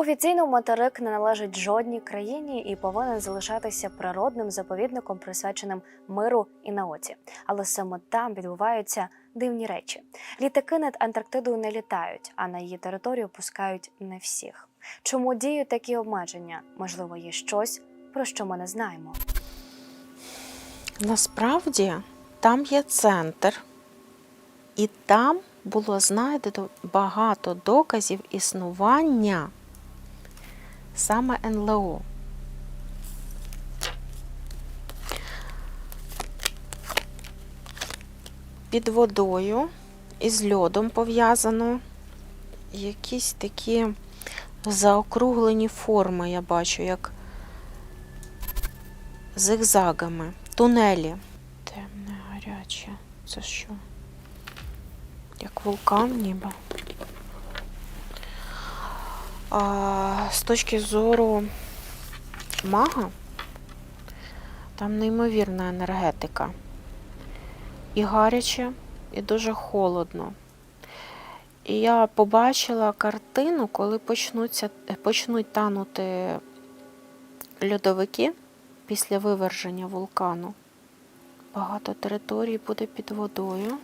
Офіційно материк не належить жодній країні і повинен залишатися природним заповідником, присвяченим миру і науці. Але саме там відбуваються дивні речі. Літаки над Антарктидою не літають, а на її територію пускають не всіх. Чому діють такі обмеження? Можливо, є щось, про що ми не знаємо. Насправді там є центр, і там було знайдено багато доказів існування саме НЛО. Під водою із льодом пов'язано якісь такі заокруглені форми, я бачу, як зигзагами, тунелі. Темне, гаряче. Це що? Як вулкан ніби. З точки зору мага, там неймовірна енергетика. І гаряче, і дуже холодно. І я побачила картину, коли почнуться, почнуть танути льодовики після виверження вулкану. Багато територій буде під водою.